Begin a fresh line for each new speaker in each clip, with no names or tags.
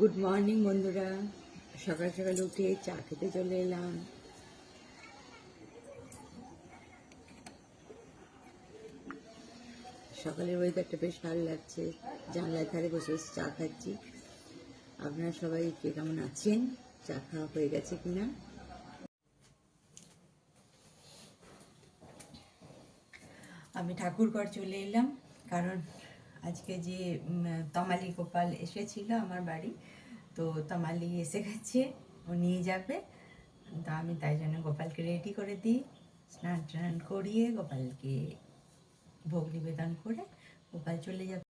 Good morning বন্ধুরা। সকাল সকাল উঠে চা খেতে চলে এলাম। সকালের ওয়েদারটা বেশ ভালো লাগছে। জানলার ধারে বসে বসে চা খাচ্ছি। আপনারা সবাই কে কেমন আছেন? চা খাওয়া হয়ে গেছে কিনা? আমি ঠাকুরঘর চলে এলাম, কারণ আজকে যে তমালি গোপাল এসেছিল আমার বাড়ি, তো তমালি এসে গেছে, ও নিয়ে যাবে। তা আমি তাই জন্য গোপালকে রেডি করে দিই। স্নান টান করিয়ে গোপালকে ভোগ নিবেদন করে গোপাল চলে যাবে।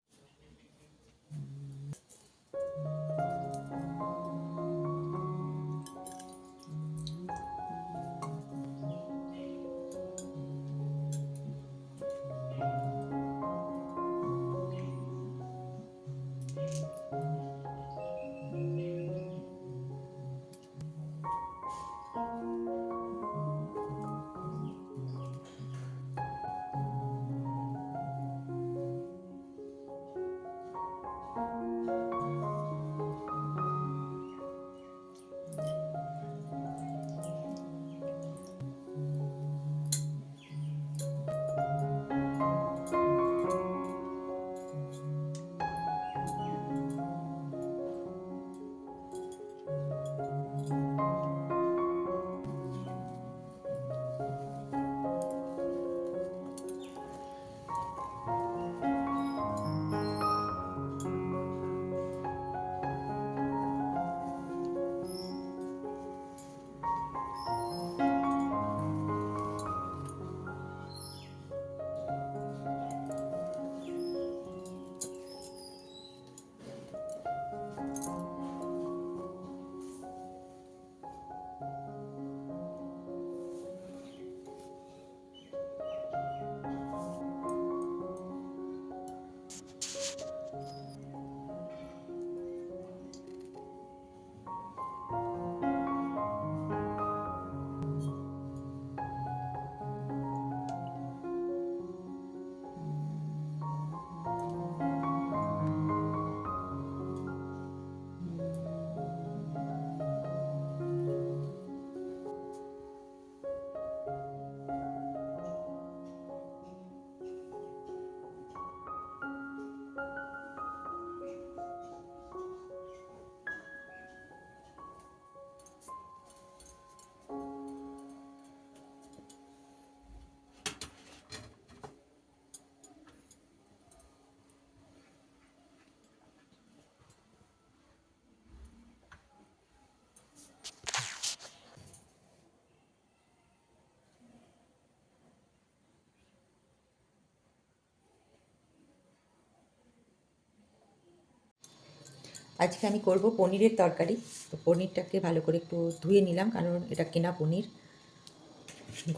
আজকে আমি করব পনিরের তরকারি। তো পনিরটাকে ভালো করে একটু ধুয়ে নিলাম, কারণ এটা কেনা পনির।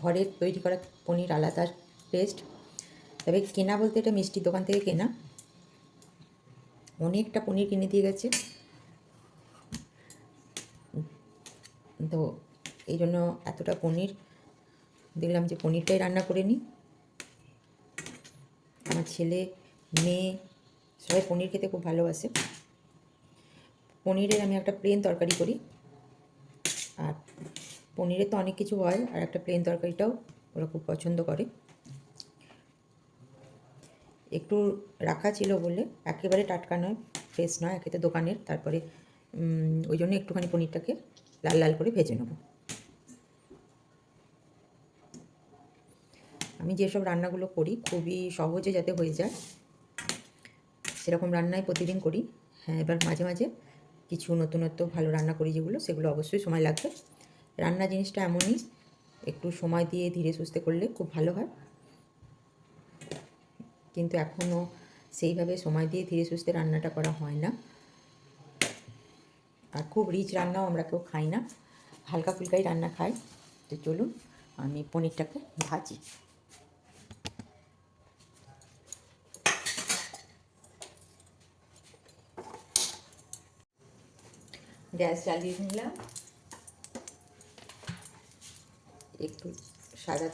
ঘরের তৈরি করা পনির আলাদা টেস্ট তবে কেনা বলতে এটা মিষ্টির দোকান থেকে কেনা। অনেকটা পনির কিনে দিয়ে গেছে। তো এই জন্য এতটা পনির। দেখলাম যে পনিরটাই রান্না করে নিই। আমার ছেলে, মেয়ে, সবাই পনির খেতে খুব ভালোবাসে। পনিরের আমি একটা প্লেন তরকারি করি। আর পনিরের তো অনেক কিছু হয়, আর একটা প্লেন তরকারিটাও ওরা খুব পছন্দ করে। একটু রাখা ছিল বলে, একেবারে টাটকা নয় ফ্রেশ নয়, একে তো দোকানের। তারপরে ওই জন্য একটুখানি পনিরটাকে লাল লাল করে ভেজে নেব। আমি যেসব রান্নাগুলো করি, খুবই সহজে যাতে হয়ে যায়, সেরকম রান্নাই প্রতিদিন করি। হ্যাঁ এবার মাঝে মাঝে কিছু নতুনত্ব ভালো রান্না করি যেগুলো, সেগুলো অবশ্যই সময় লাগবে। রান্না জিনিসটা এমনই, একটু সময় দিয়ে ধীরে সুস্থে করলে খুব ভালো হয়। কিন্তু এখনও সেইভাবে সময় দিয়ে ধীরে সুস্থে রান্নাটা করা হয় না। আর খুব রিচ রান্নাও আমরা কেউ খাই না। হালকা ফুলকাই রান্না খাই। তো চলুন, আমি পনিরটাকে ভাজি। গ্যাস জ্বালিয়ে নিলাম। একটু সাদা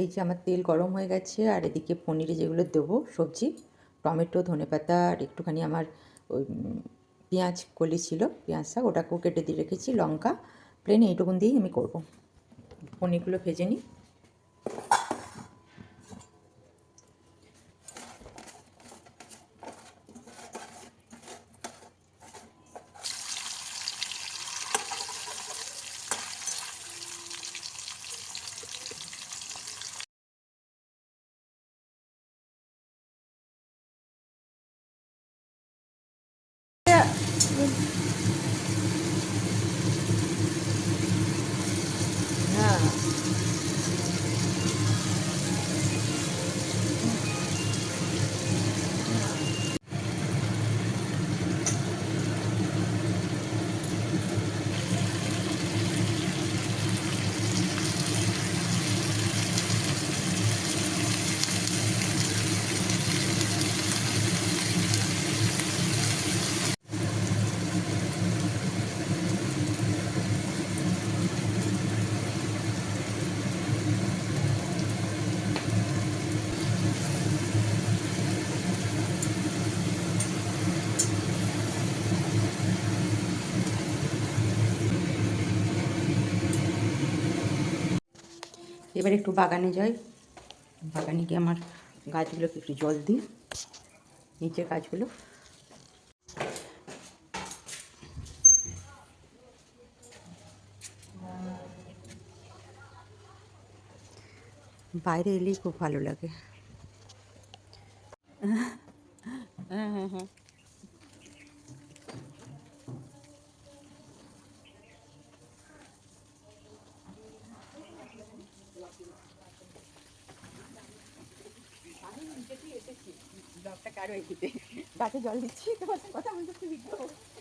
এই যে আমার তেল গরম হয়ে গেছে, আর এদিকে পনিরে যেগুলো দেবো, সবজি, টমেটো ধনেপাতা আর একটুখানি আমার ওই পেঁয়াজ কলি ছিল, পেঁয়াজ শাক, ওটাকেও কেটে দিয়ে রেখেছি, লঙ্কা প্লেন এইটুকুন দিয়েই আমি করব। পনিরগুলো ভেজে নিই হ্যাঁ এবার একটু বাগানে যাই। বাগানে গিয়ে আমার গাছগুলোকে একটু জল দিই। নিচের গাছগুলো। বাইরে এলেই খুব ভালো লাগে হ্যাঁ হ্যাঁ হ্যাঁ ব্লগটা কারও এদিকে গাছে জল দিচ্ছি তোমার সাথে কথা বলতে খুব ভিডিও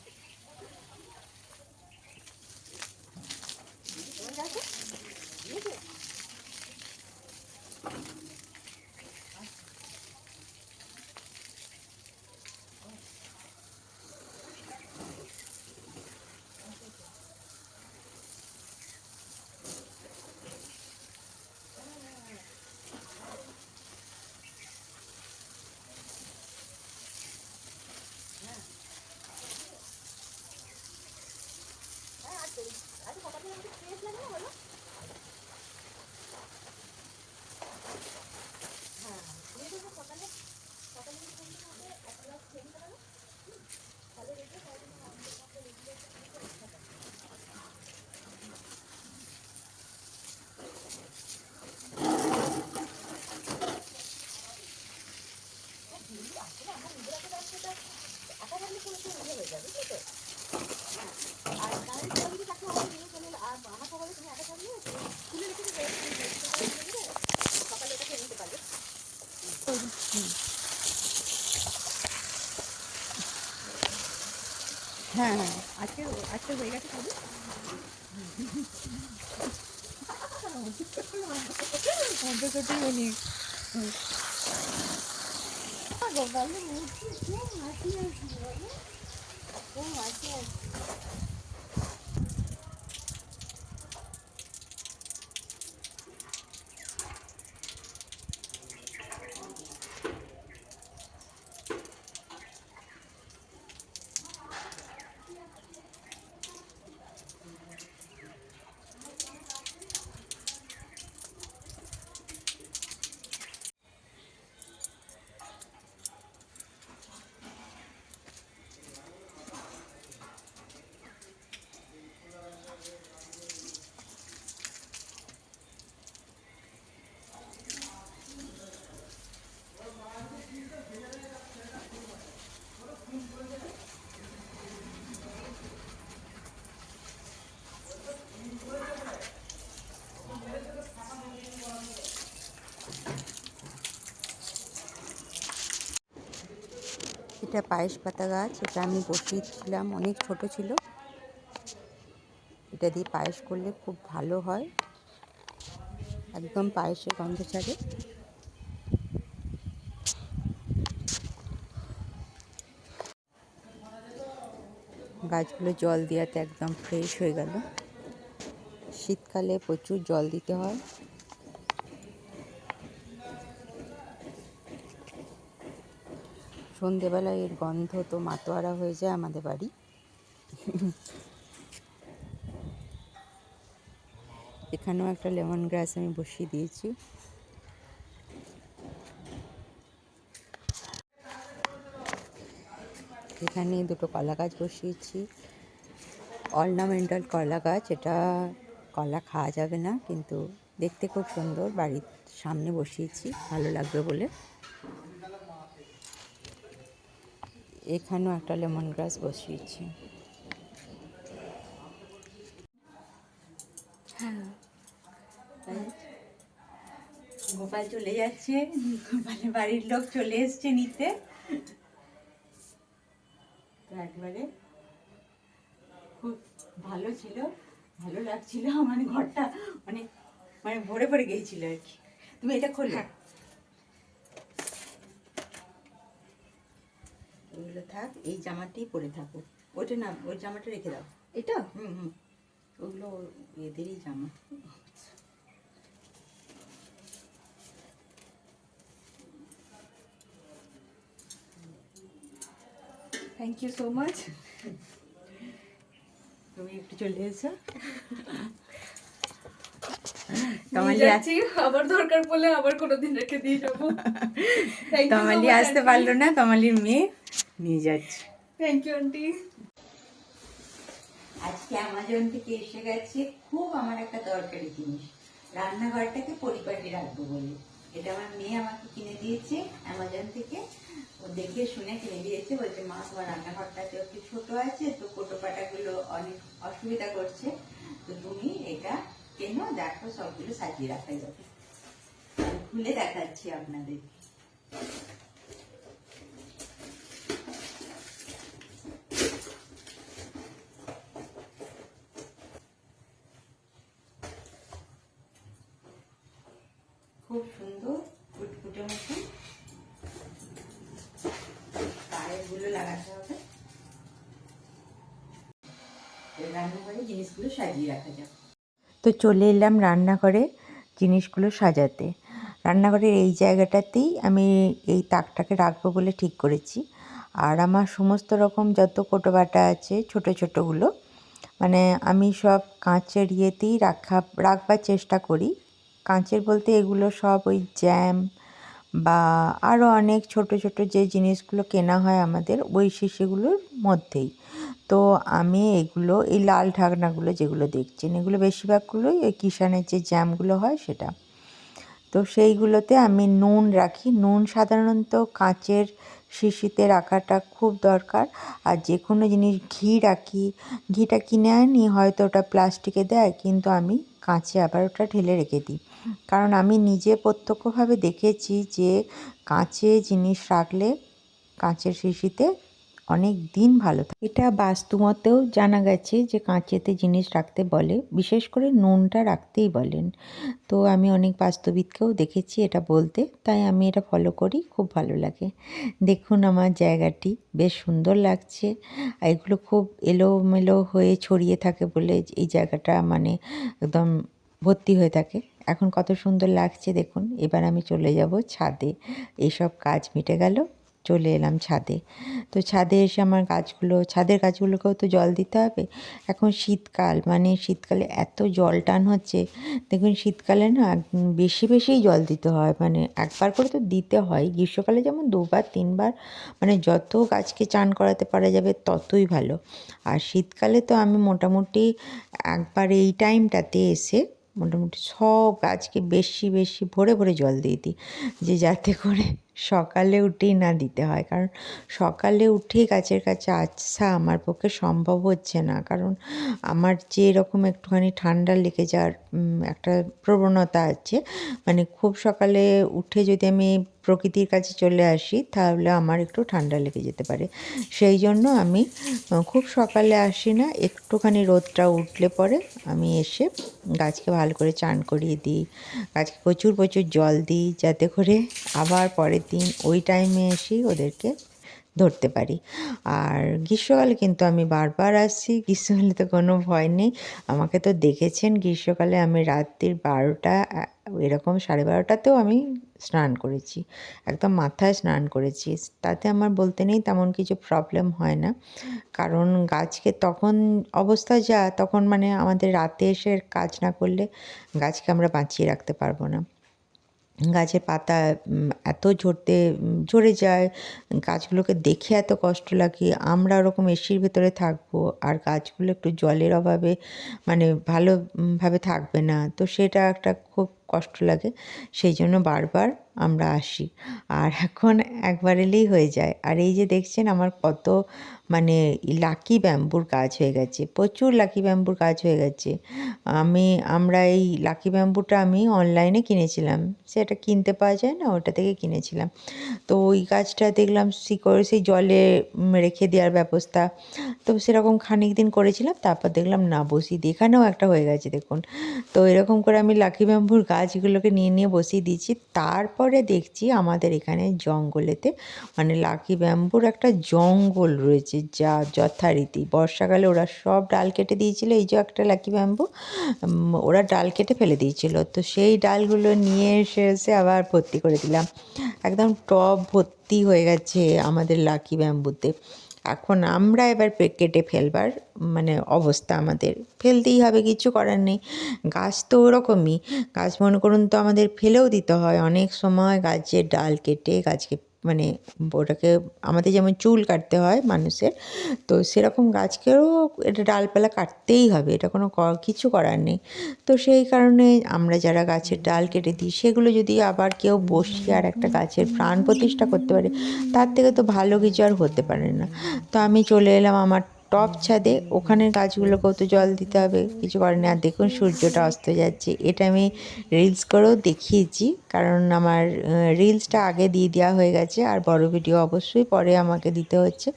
হ্যাঁ হ্যাঁ। আজকে আজকে হয়ে গেছে খাবি? অন্তর্গতই অনেক এটা পায়েস পাতা গাছ, এটা আমি বসিয়েছিলাম, অনেক ছোট ছিল। এটা দিয়ে পায়েস করলে খুব ভালো হয়। একদম পায়েসের গন্ধ ছাড়ে। গাছগুলো জল দেওয়াতে একদম ফ্রেশ হয়ে গেল। শীতকালে প্রচুর জল দিতে হয়।
সন্ধেবেলায় এর গন্ধ তো মাতোয়ারা হয়ে যায় আমাদের বাড়ি। এখানেও একটা লেমন গ্রাস আমি বসিয়ে দিয়েছি। এখানে দুটো কলা গাছ বসিয়েছি। অর্নামেন্টাল কলা গাছ, এটা কলা খাওয়া যাবে না, কিন্তু দেখতে খুব সুন্দর, বাড়ির সামনে বসিয়েছি, ভালো লাগবে বলে। এখানেও একটা লেমন গ্রাস বসিয়েছি।
গোপাল চলে যাচ্ছে। গোপালের বাড়ির লোক চলে এসছে নিতে। তো একবারে খুব ভালো ছিল ভালো লাগছিল। মানে ঘরটা মানে মানে ভরে ভরে গিয়েছিল আর কি। তুমি এটা খোলো। ওইগুলো থাক এই জামাটি পরে থাকো। ওটা না ওই জামাটা রেখে দাও।
এটা?
হুম হুম। ওগুলো এদেরই জামা।
থ্যাংক ইউ সো মাচ
তুমি একটু চলে এসো।
তোমালি আবার দরকার পড়লে আবার কোনোদিন রেখে দিয়ে যাব।
তোমালি আসতে পারল না তোমালির মেয়ে। নিয়ে যাচ্ছে।
থ্যাংক ইউ আন্টি
আজকে অ্যামাজন থেকে এসে গেছে খুব আমার একটা দরকারি জিনিস। রান্নাঘরটাকে পরিপাটি রাখব বলে। এটা আমার মেয়ে আমাকে কিনে দিয়েছে অ্যামাজন থেকে। ও দেখে শুনে কিনে দিয়েছে বলছে মা তোমার রান্নাঘরটাতে একটু ছোট আছে তো কোটো পাটাগুলো অনেক অসুবিধা করছে। তো তুমি এটা কেন দেখো সবগুলো সাজিয়ে রাখা যাবে। খুলে দেখাচ্ছি আপনাদের খুব সুন্দর ফুটফুটে মতন পায়েরগুলো লাগাতে হবে এবার রান্নাঘরে জিনিসগুলো সাজিয়ে রাখা যাবে
তো চলে এলাম রান্নাঘরে জিনিসগুলো সাজাতে। রান্নাঘরের এই জায়গাটাতেই আমি এই তাকটাকে রাখব বলে ঠিক করেছি। আর আমার সমস্ত রকম যত কোটো বাটা আছে, ছোট ছোটোগুলো মানে আমি সব কাঁচের ইয়েতেই রাখা, রাখবার চেষ্টা করি। কাঁচের বলতে এগুলো সব ওই জ্যাম বা আরও অনেক ছোট ছোট যে জিনিসগুলো কেনা হয় আমাদের, ওই শিশিগুলোর মধ্যেই। তো আমি এগুলো, এই লাল ঢাকনাগুলো যেগুলো দেখছেন, এগুলো বেশিরভাগগুলোই ওই কিষানের যে জ্যামগুলো হয় সেটা। তো সেইগুলোতে আমি নুন রাখি। নুন সাধারণত কাঁচের শিশিতে রাখাটা খুব দরকার। আর যে কোনো জিনিস, ঘি রাখি। ঘিটা কিনে আনি, হয়তো ওটা প্লাস্টিকে দেয়, কিন্তু আমি কাঁচে আবার ওটা ঢেলে রেখে দিই। কারণ আমি নিজে প্রত্যক্ষভাবে দেখেছি যে, কাঁচে জিনিস রাখলে, কাঁচের শিশিতে অনেক দিন ভালো থাকে। এটা বাস্তুমতেও জানা গেছে যে কাঁচেতে জিনিস রাখতে বলে, বিশেষ করে নুনটা রাখতেই বলেন। তো আমি অনেক বাস্তুবিদকেও দেখেছি এটা বলতে, তাই আমি এটা ফলো করি, খুব ভালো লাগে। দেখুন আমার জায়গাটি, বেশ সুন্দর লাগছে। এগুলো খুব এলোমেলো হয়ে ছড়িয়ে থাকে বলে এই জায়গাটা মানে একদম ভর্তি হয়ে থাকে। এখন কত সুন্দর লাগছে দেখুন। এবার আমি চলে যাব ছাদে। এইসব কাজ মিটে গেল। চলে এলাম ছাদে। তো ছাদে এসে আমার গাছগুলো, ছাদের গাছগুলোকেও তো জল দিতে হবে। এখন শীতকাল মানে শীতকালে এত জল টান হচ্ছে। দেখুন, শীতকালে না বেশি বেশিই জল দিতে হয়। মানে একবার করে তো দিতে হয়। গ্রীষ্মকালে যেমন দুবার, তিনবার মানে যত গাছকে চান করাতে পারা যাবে ততই ভালো। আর শীতকালে তো আমি মোটামুটি একবার এই টাইমটাতে এসে মোটামুটি সব গাছকে বেশি বেশি ভরে ভরে জল দিয়ে দিই। যে যাতে করে সকালে উঠেই না দিতে হয়। কারণ সকালে উঠেই গাছের কাছে আসা আমার পক্ষে সম্ভব হচ্ছে না। কারণ আমার যে এরকম একটুখানি ঠান্ডা লেগে যাওয়ার একটা প্রবণতা আছে মানে খুব সকালে উঠে যদি আমি প্রকৃতির কাছে চলে আসি, তাহলে আমার একটু ঠান্ডা লেগে যেতে পারে। সেই জন্য আমি খুব সকালে আসি না, একটুখানি রোদটা উঠলে পরে আমি এসে গাছকে ভালো করে চান করিয়ে দিই। গাছকে প্রচুর প্রচুর জল দিই, যাতে করে আবার পরের দিন ওই টাইমে এসেই ওদেরকে ধরতে পারি। আর গ্রীষ্মকালে কিন্তু আমি বারবার আসছি, গ্রীষ্মকালে তো কোনো ভয় নেই। আমাকে তো দেখেছেন গ্রীষ্মকালে আমি রাত্রির বারোটা, এরকম সাড়ে বারোটাতেও আমি স্নান করেছি, একদম মাথায় স্নান করেছি। তাতে আমার বলতে নেই তেমন কিছু প্রবলেম হয় না। কারণ গাছকে তখন অবস্থা যা, তখন মানে আমাদের রাতে এসে কাজ না করলে গাছকে আমরা বাঁচিয়ে রাখতে পারব না। গাছের পাতা এত ঝরতে ঝরে যায়, গাছগুলোকে দেখে এত কষ্ট লাগে, আমরা ওরকম এসির ভেতরে থাকব আর গাছগুলো একটু জলের অভাবে মানে ভালোভাবে থাকবে না। তো সেটা একটা খুব কষ্ট লাগে, সেই জন্য বারবার আমরা আসি। আর এখন একবার এলেই হয়ে যায়। আর এই যে দেখছেন আমার কত মানে লাকি ব্যাম্বুর কাজ হয়ে গেছে, প্রচুর লাকি ব্যাম্বুর কাজ হয়ে গেছে। আমি, আমরা এই লাকি ব্যাম্বুটা আমি অনলাইনে কিনেছিলাম। সেটা কিনতে পাওয়া যায় না, ওটা থেকে কিনেছিলাম। তো ওই গাছটা দেখলাম শিকড় সেই জলে রেখে দেওয়ার ব্যবস্থা। তো সেরকম খানিক দিন করেছিলাম, তারপর দেখলাম না, বসিয়ে দিই এখানেও একটা হয়ে গেছে দেখুন। তো এরকম করে আমি লাকি ব্যাম্বুর গাছগুলোকে নিয়ে নিয়ে বসিয়ে দিয়েছি। তারপরে দেখছি আমাদের এখানে জঙ্গলেতে মানে লাকি ব্যাম্বুর একটা জঙ্গল রয়েছে যা যথারীতি। বর্ষাকালে ওরা সব ডাল কেটে দিয়েছিল, এই যে একটা লাকি ব্যাম্বু ওরা ডাল কেটে ফেলে দিয়েছিল। তো সেই ডালগুলো নিয়ে এসে এসে আবার ভর্তি করে দিলাম। একদম টব ভর্তি হয়ে গেছে আমাদের লাকি ব্যাম্বুতে এখন আমরা এবার কেটে ফেলবার মানে অবস্থা আমাদের। ফেলতেই হবে, কিছু করার নেই। গাছ তো ওরকমই। গাছ মনে করুন তো আমাদের ফেলেও দিতে হয়। অনেক সময় গাছের ডাল কেটে গাছকে মানে ওটাকে, আমাদের যেমন চুল কাটতে হয় মানুষের, তো সেরকম গাছকেও এটা ডালপালা কাটতেই হবে, এটা কোনো কিছু করার নেই। তো সেই কারণে আমরা যারা গাছের ডাল কেটে দিই, সেগুলো যদি আবার কেউ বসিয়ে আর একটা গাছের প্রাণ প্রতিষ্ঠা করতে পারে, তার থেকে তো ভালো কিছু আর হতে পারে না। তো আমি চলে এলাম আমার টপ ছাদে ওখানের গাছগুলোকেও তো জল দিতে হবে। কিছু করে না দেখুন, সূর্যটা অস্ত যাচ্ছে। এটা আমি রিলস করেও দেখিয়েছি। কারণ আমার রিলসটা আগে দিয়ে দেওয়া হয়ে গেছে। আর বড় ভিডিও অবশ্যই পরে আমাকে দিতে হচ্ছে।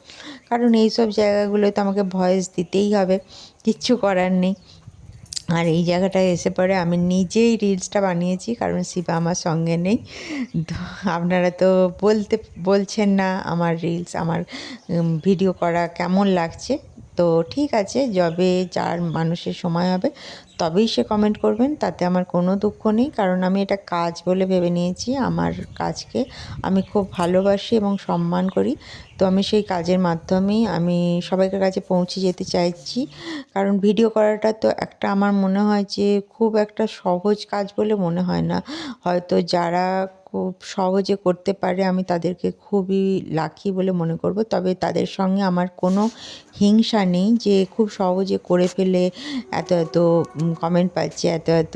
কারণ এই সব জায়গাগুলোয় তো আমাকে ভয়েস দিতেই হবে। কিচ্ছু করার নেই। আর এই জায়গাটায় এসে পরে আমি নিজেই রিলসটা বানিয়েছি, কারণ শিবা আমার সঙ্গে নেই। তো আপনারা তো বলতে, বলছেন না আমার রিলস, আমার ভিডিও করা কেমন লাগছে। তো ঠিক আছে, যবে যার মানুষের সময় হবে তবেই সে কমেন্ট করবেন, তাতে আমার কোনো দুঃখ নেই। কারণ আমি এটা কাজ বলে ভেবে নিয়েছি, আমার কাজকে আমি খুব ভালোবাসি এবং সম্মান করি। তো আমি সেই কাজের মাধ্যমেই আমি সবাইকার কাছে পৌঁছে যেতে চাইছি। কারণ ভিডিও করাটা তো একটা আমার মনে হয় যে খুব একটা সহজ কাজ বলে মনে হয় না। হয়তো যারা খুব সহজে করতে পারে আমি তাদেরকে খুবই লাকি বলে মনে করব। তবে তাদের সঙ্গে আমার কোনো হিংসা নেই যে খুব সহজে করে ফেলে এত এত কমেন্ট পাচ্ছে এত এত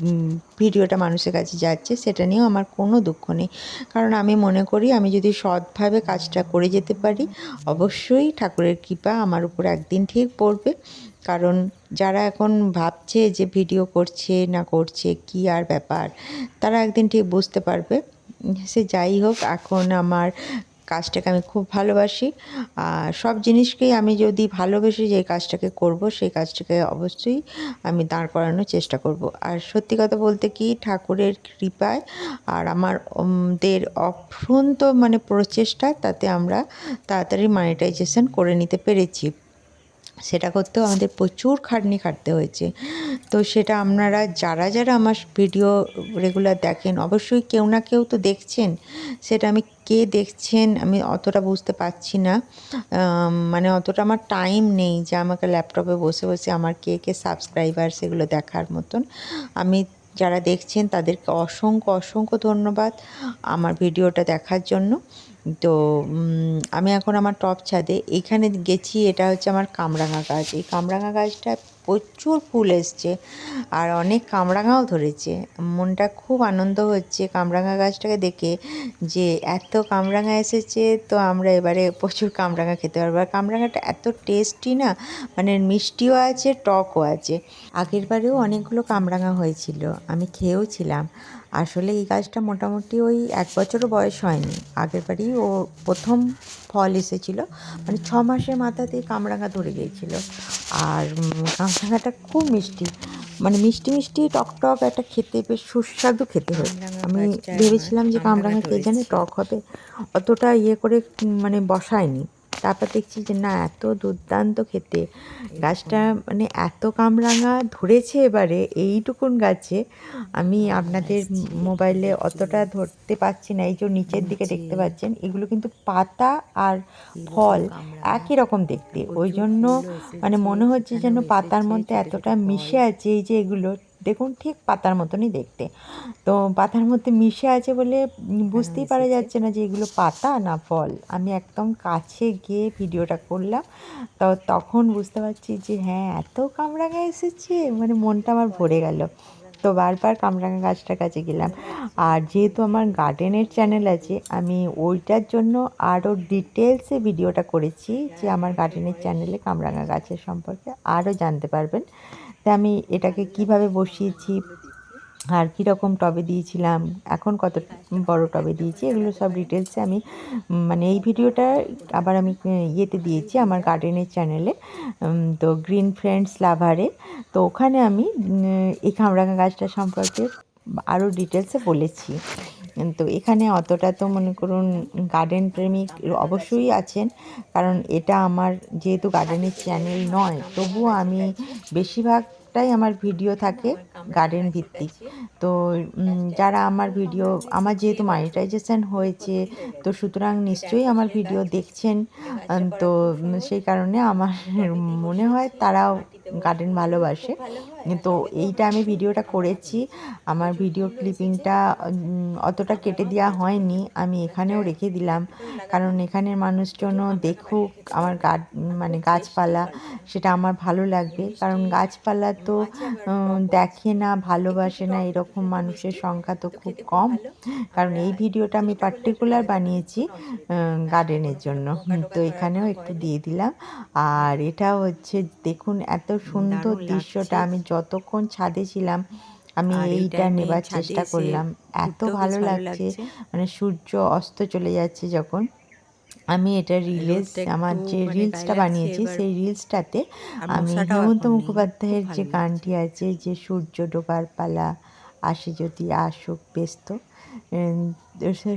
উম, ভিডিওটা মানুষের কাছে যাচ্ছে সেটা নিয়েও আমার কোনো দুঃখ নেই। কারণ আমি মনে করি আমি যদি সৎভাবে কাজটা করে যেতে পারি অবশ্যই ঠাকুরের কৃপা আমার উপর একদিন ঠিক পড়বে। কারণ যারা এখন ভাবছে যে ভিডিও করছে না করছে, কি আর ব্যাপার, তারা একদিন ঠিক বুঝতে পারবে। সে যাই হোক, এখন আমার কাজটাকে আমি খুব ভালোবাসি। আর সব জিনিসকেই আমি যদি ভালোবেসে যে কাজটাকে করব, সেই কাজটাকে অবশ্যই আমি দাঁড় করানোর চেষ্টা করব। আর সত্যি কথা বলতে কি, ঠাকুরের কৃপায় আর আমার দের অফ্রন্ত মানে প্রচেষ্টা তাতে আমরা তাড়াতাড়ি মনিটাইজেশন করে নিতে পেরেছি। সেটা করতেও আমাদের প্রচুর খাটনি খাটতে হয়েছে। তো সেটা আপনারা যারা যারা আমার ভিডিও রেগুলার দেখেন, অবশ্যই কেউ না কেউ তো দেখছেন। সেটা আমি কে দেখছেন আমি অতটা বুঝতে পারছি না। মানে অতটা আমার টাইম নেই যে আমাকে ল্যাপটপে বসে বসে আমার কে কে সাবস্ক্রাইবার সেগুলো দেখার মতন। আমি যারা দেখছেন তাদেরকে অসংখ্য অসংখ্য ধন্যবাদ আমার ভিডিওটা দেখার জন্য। তো আমি এখন আমার টপ ছাদে। এইখানে গেছি, এটা হচ্ছে আমার কামরাঙা গাছ। এই কামরাঙা গাছটা প্রচুর ফুল এসছে আর অনেক কামরাঙাও ধরেছে। মনটা খুব আনন্দ হচ্ছে কামরাঙা গাছটাকে দেখে যে এত কামরাঙা এসেছে তো আমরা এবারে প্রচুর কামরাঙা খেতে পারব। আর কামরাঙাটা এত টেস্টি না মানে মিষ্টিও আছে, টকও আছে। আগের বারেও অনেকগুলো কামরাঙা হয়েছিল, আমি খেয়েও ছিলাম আসলে এই গাছটা মোটামুটি ওই এক বছরও বয়স হয়নি। আগের বারেই ও প্রথম ফল এসেছিল মানে ছ মাসের মাথাতেই কামরাঙা ধরে গিয়েছিল। আর কামরাঙাটা খুব মিষ্টি। মানে মিষ্টি মিষ্টি টক টক একটা খেতে বেশ সুস্বাদু খেতে হয়। আমি ভেবেছিলাম যে
কামরাঙা
কে জানে টক হবে। অতটা ইয়ে করে মানে বসায়নি। তারপর দেখছি যে না এত দুর্দান্ত খেতে। গাছটা মানে এত কামরাঙা ধরেছে এবারে এইটুকুন গাছে। আমি আপনাদের মোবাইলে অতটা ধরতে পারছি না এই যে নিচের দিকে দেখতে পাচ্ছেন এগুলো কিন্তু পাতা আর ফল একই রকম দেখতে। ওই জন্য মানে মনে হচ্ছে যেন পাতার মধ্যে এতটা মিশে আছে এই যে এগুলো। দেখুন ঠিক পাতার মতনই দেখতে। তো পাতার মধ্যে মিশে আছে বলে বুঝতেই পারা যাচ্ছে না যে এগুলো পাতা না ফল। আমি একদম কাছে গিয়ে ভিডিওটা করলাম তো তখন বুঝতে পারছি যে হ্যাঁ এত কামরাঙা এসেছে মানে মনটা আমার ভরে গেল। তো বারবার কামরাঙা গাছটার কাছে গেলাম। আর যেহেতু আমার গার্ডেনের চ্যানেল আছে আমি ওইটার জন্য আরও ডিটেলসে ভিডিওটা করেছি যে আমার গার্ডেনের চ্যানেলে কামরাঙা গাছের সম্পর্কে আরও জানতে পারবেন। তা আমি এটাকে কীভাবে বসিয়েছি? আর কীরকম টবে দিয়েছিলাম? এখন কত বড় টবে দিয়েছি? এগুলো সব ডিটেলসে আমি মানে এই ভিডিওটা আবার আমি ইয়েতে দিয়েছি আমার গার্ডেনের চ্যানেলে তো গ্রিন ফ্রেন্ডস লাভারে তো ওখানে আমি এই কামরাঙা গাছটা সম্পর্কে আরও ডিটেলসে বলেছি। তো এখানে অতটা তো মনে করুন গার্ডেন প্রেমিক অবশ্যই আছেন, কারণ এটা আমার যেহেতু গার্ডেনের চ্যানেল নয়, তবুও আমি বেশিরভাগটাই আমার ভিডিও থাকে। গার্ডেন ভিত্তিক। তো যারা আমার ভিডিও আমার যেহেতু মনিটাইজেশন হয়েছে তো সুতরাং নিশ্চয়ই আমার ভিডিও দেখছেন। তো সেই কারণে আমার মনে হয় তারাও গার্ডেন ভালোবাসে। তো এইটা আমি ভিডিওটা করেছি। আমার ভিডিও ক্লিপিংটা অতটা কেটে দেওয়া হয়নি। আমি এখানেও রেখে দিলাম। কারণ এখানের মানুষজনও দেখুক আমার গাছ মানে গাছপালা সেটা আমার ভালো লাগবে। কারণ গাছপালা তো উম, দেখে না ভালোবাসে না এরকম মানুষের সংখ্যা তো খুব কম। কারণ এই ভিডিওটা আমি পার্টিকুলার বানিয়েছি গার্ডেনের জন্য। তো এখানেও একটু দিয়ে দিলাম। আর এটা হচ্ছে দেখুন এত সুন্দর দৃশ্যটা আমি যতক্ষণ ছাদে ছিলাম আমি এইটা নেবার চেষ্টা করলাম। এত ভালো লাগছে। মানে সূর্য অস্ত চলে যাচ্ছে যখন। আমি এটা রিলস আমার যে
মানে
রিলসটা বানিয়েছি সেই রিলসটাতে আমি হেমন্ত মুখোপাধ্যায়ের যে গানটি আছে যে সূর্য ডোবার পালা আসে যদি আসুক ব্যস্ত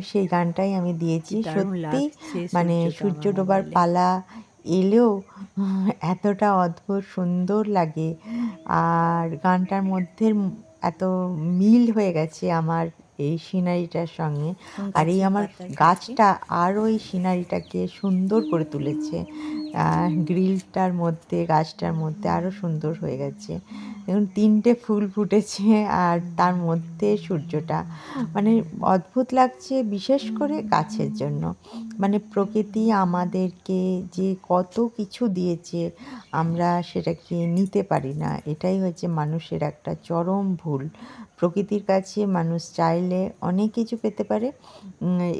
সেই গানটাই আমি দিয়েছি। সত্যি মানে সূর্য ডোবার পালা এলেও এতটা অদ্ভুত সুন্দর লাগে। আর গানটার মধ্যে এত মিল হয়ে গেছে আমার। এই সিনারিটার সঙ্গে। আর এই আমার গাছটা আরও এই সিনারিটাকে সুন্দর করে তুলেছে। গ্রিলটার মধ্যে গাছটার মধ্যে আরও সুন্দর হয়ে গেছে। দেখুন তিনটে ফুল ফুটেছে আর তার মধ্যে সূর্যটা। মানে অদ্ভুত লাগছে বিশেষ করে গাছের জন্য। মানে প্রকৃতি আমাদেরকে যে কত কিছু দিয়েছে আমরা সেটাকে নিতে পারি না। এটাই হচ্ছে মানুষের একটা চরম ভুল। প্রকৃতির কাছে মানুষ চাইলে অনেক কিছু পেতে পারে।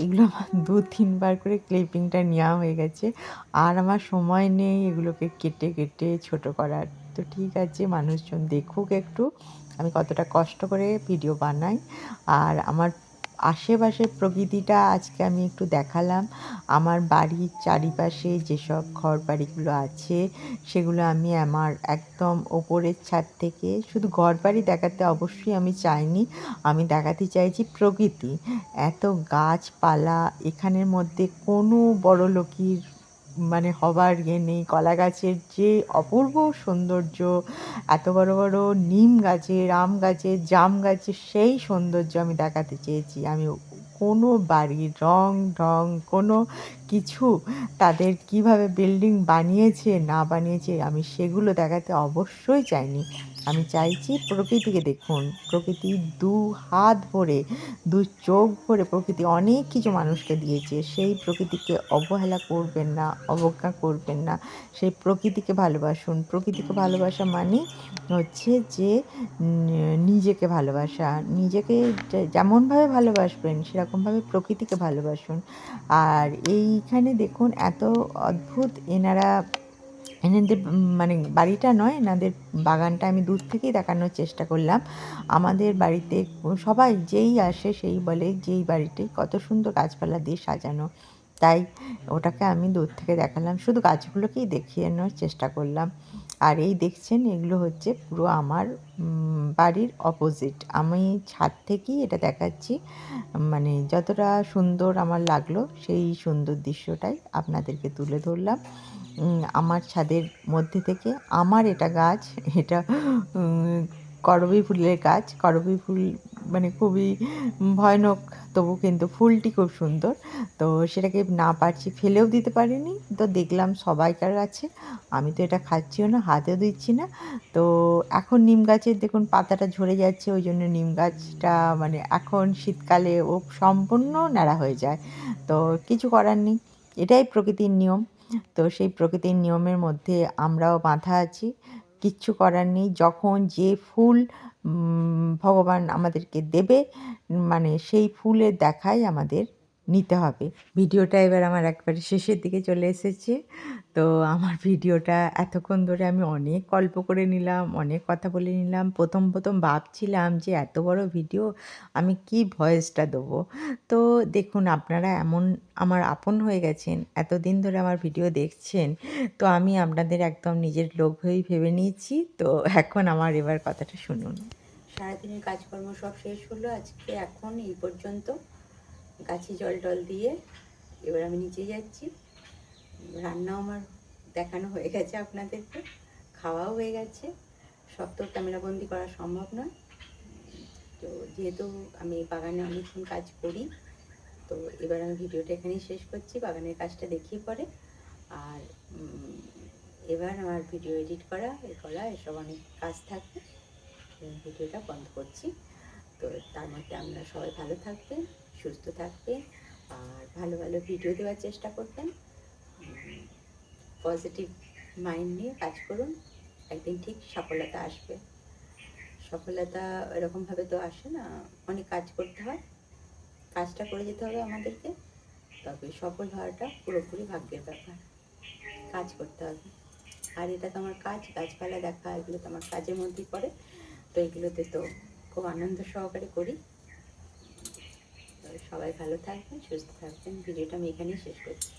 এগুলো আমার দু, তিনবার করে ক্লিপিংটা নেওয়া হয়ে গেছে। আর আমার সময় নেই এগুলোকে কেটে কেটে ছোট করার। তো ঠিক আছে, মানুষজন দেখুক একটু। আমি কতটা কষ্ট করে ভিডিও বানাই। আর আমার আশেপাশের প্রকৃতিটা আজকে আমি একটু দেখালাম। আমার বাড়ির চারিপাশে যেসব ঘর বাড়িগুলো আছে, সেগুলো আমি আমার একদম ওপরের ছাদ থেকে, শুধু ঘর বাড়ি দেখাতে অবশ্যই আমি চাইনি, আমি দেখাতে চাইছি প্রকৃতি। এত গাছপালা, এখানের মধ্যে কোনো বড় লোকির মানে হবার ইয়ে নেই। কলা গাছের যে অপূর্ব সৌন্দর্য, এত বড় বড় নিম গাছের আম গাছের জাম গাছের সেই সৌন্দর্য আমি দেখাতে চেয়েছি। আমি কোনো বাড়ির রং ঢং, কোনো কিছু তাদের কীভাবে বিল্ডিং বানিয়েছে, না বানিয়েছে, আমি সেগুলো দেখাতে অবশ্যই চাইনি। আমি চাইছি প্রকৃতিকে দেখুন। প্রকৃতি দু হাত ভরে, দু চোখ ভরে প্রকৃতি অনেক কিছু মানুষকে দিয়েছে। সেই প্রকৃতিকে অবহেলা করবেন না, অবজ্ঞা করবেন না। সেই প্রকৃতিকে ভালোবাসুন। প্রকৃতিকে ভালোবাসা মানে হচ্ছে যে নিজেকে ভালোবাসা। নিজেকে যেমনভাবে ভালোবাসবেন, সেরকমভাবে প্রকৃতিকে ভালোবাসুন। আর এইখানে দেখুন, এত অদ্ভুত এনারা এনাদের মানে বাড়িটা নয়, এনাদের বাগানটা আমি দূর থেকেই দেখানোর চেষ্টা করলাম। আমাদের বাড়িতে সবাই যেই আসে সেই বলে যেই বাড়িটি কত সুন্দর গাছপালা দিয়ে সাজানো। তাই ওটাকে আমি দূর থেকে দেখালাম, শুধু গাছগুলোকেই দেখিয়ে নেওয়ার চেষ্টা করলাম। আর এই দেখছেন, এগুলো হচ্ছে পুরো আমার বাড়ির অপোজিট আমি ছাদ থেকেই এটা দেখাচ্ছি। মানে যতটা সুন্দর আমার লাগল সেই সুন্দর দৃশ্যটাই আপনাদেরকে তুলে ধরলাম। আমার ছাদের মধ্যে থেকে আমার এটা গাছ, এটা করবী ফুলের গাছ। করবী ফুল মানে খুবই ভয়ানক, তবু কিন্তু ফুলটি খুব সুন্দর। তো সেটাকে না পারছি, ফেলেও দিতে পারিনি। তো দেখলাম সবাইকার কাছে আমি তো এটা খাচ্ছিও না, হাতেও দিচ্ছি না। তো এখন নিম গাছের দেখুন পাতাটা ঝরে যাচ্ছে, ওই জন্য নিম গাছটা মানে এখন শীতকালে ও সম্পূর্ণ ন্যাড়া হয়ে যায়। তো কিছু করার নেই, এটাই প্রকৃতির নিয়ম। তো সেই প্রকৃতির নিয়মের মধ্যে আমরাও বাঁধা আছি। কিচ্ছু করার নেই। যখন যে ফুল ভগবান আমাদেরকে দেবে মানে সেই ফুলের দেখাই আমাদের নিতে হবে। ভিডিওটা এবার আমার একবারে শেষের দিকে চলে এসেছে। তো আমার ভিডিওটা এতক্ষণ ধরে আমি অনেক গল্প করে নিলাম, অনেক কথা বলে নিলাম। প্রথম প্রথম ভাবছিলাম যে এত বড় ভিডিও আমি কি ভয়েসটা দেবো? তো দেখুন, আপনারা এমন আমার আপন হয়ে গেছেন, এতদিন ধরে আমার ভিডিও দেখছেন, তো আমি আপনাদের একদম নিজের লোক হয়েই ভেবে নিয়েছি। তো এখন আমার এবার কথাটা শুনুন।
সারাদিনের কাজকর্ম সব শেষ হলো, আজকে এখন এই পর্যন্ত। গাছে জল টল দিয়ে এবার আমি নিচে যাচ্ছি। রান্নাও আমার দেখানো হয়ে গেছে আপনাদেরকে, খাওয়াও হয়ে গেছে। সব তো ক্যামেরাবন্দি করা সম্ভব নয়। তো যেহেতু আমি বাগানে অনেকক্ষণ কাজ করি, তো এবার আমি ভিডিওটা এখানেই শেষ করছি, বাগানের কাজটা দেখিয়ে পরে। আর এবার আমার ভিডিও এডিট করা, এ করা, এসব অনেক কাজ থাকবে। ভিডিওটা বন্ধ করছি। তো তার মধ্যে আমরা সবাই ভালো থাকবেন। সুস্থ থাকবেন আর ভালো ভালো ভিডিও দেওয়ার চেষ্টা করবেন। পজিটিভ মাইন্ড নিয়ে কাজ করুন, একদিন ঠিক সফলতা আসবে। সফলতা এরকমভাবে তো আসে না, অনেক কাজ করতে হয়, কাজটা করে যেতে হবে আমাদেরকে, তবে সফল হওয়াটা পুরোপুরি ভাগ্যের ব্যাপার, কাজ করতে হবে। আর এটা তো আমার কাজ, গাছপালা দেখা, এগুলো তো আমার কাজের মধ্যেই পড়ে, তো এগুলোতে তো খুব আনন্দ সহকারে করি। সবাই ভালো থাকবেন সুস্থ থাকবেন। ভিডিওটা আমি এখানেই শেষ করছি।